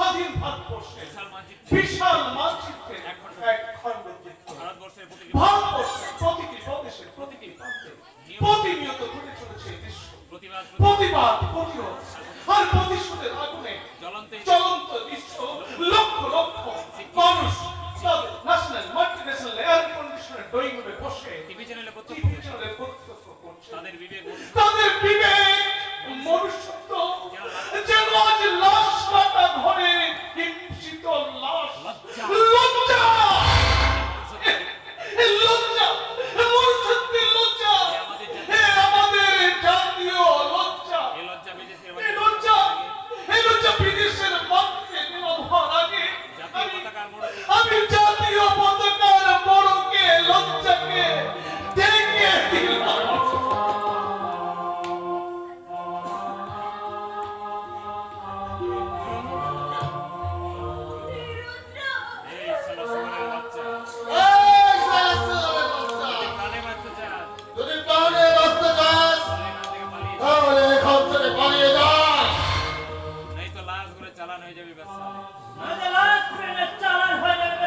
স্বাধীন ভারতবর্ষে বিশাল মানচিত্রে এক খন্ড প্রতিটি প্রদেশে প্রতিটি প্রান্তে প্রতিনিয়ত ঘটে চলেছে দৃশ্য। প্রতিবাদ প্রতিরোধ আর প্রতিশোধের আগুনে চলন্ত দৃশ্য লক্ষ লক্ষ মানুষ তাদের বিবেক তাদের বিবেক মনুষ্যত্ব যে রোজ লাশ কাটা ঘরে Mehmet Salih. Hadi lan Mehmet Salih.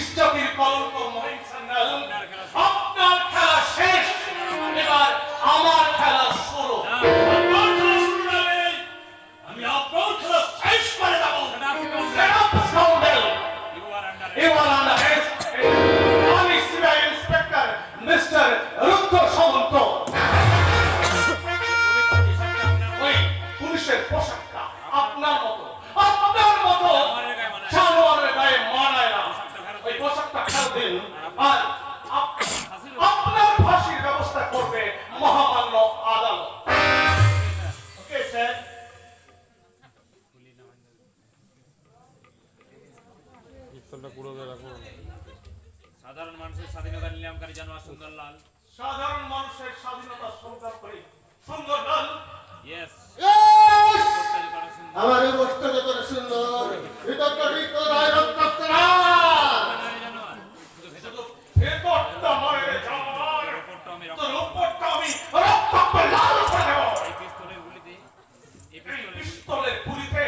stuck in the Father. বোতলটা কুড়োবে রাখো সাধারণ মানুষের স্বাধীনতা নিলামকারী জানোয়ার সুন্দরলাল। সাধারণ মানুষের স্বাধীনতা সংগ্রাম করে সুন্দরলাল। ইয়েস আমার বক্তব্য করে সুন্দর এটা তো রিক্ত রায়। রক্তাক্ত ভেতরটা হয় জানোয়ার তোর লাল করে দেব। এই পিস্তলের গুলিতে এই পিস্তলের গুলিতে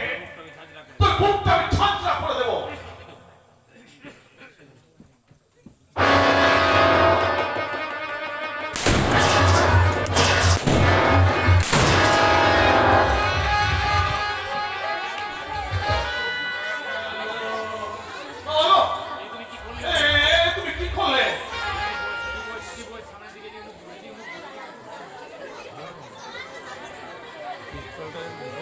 你说跟你。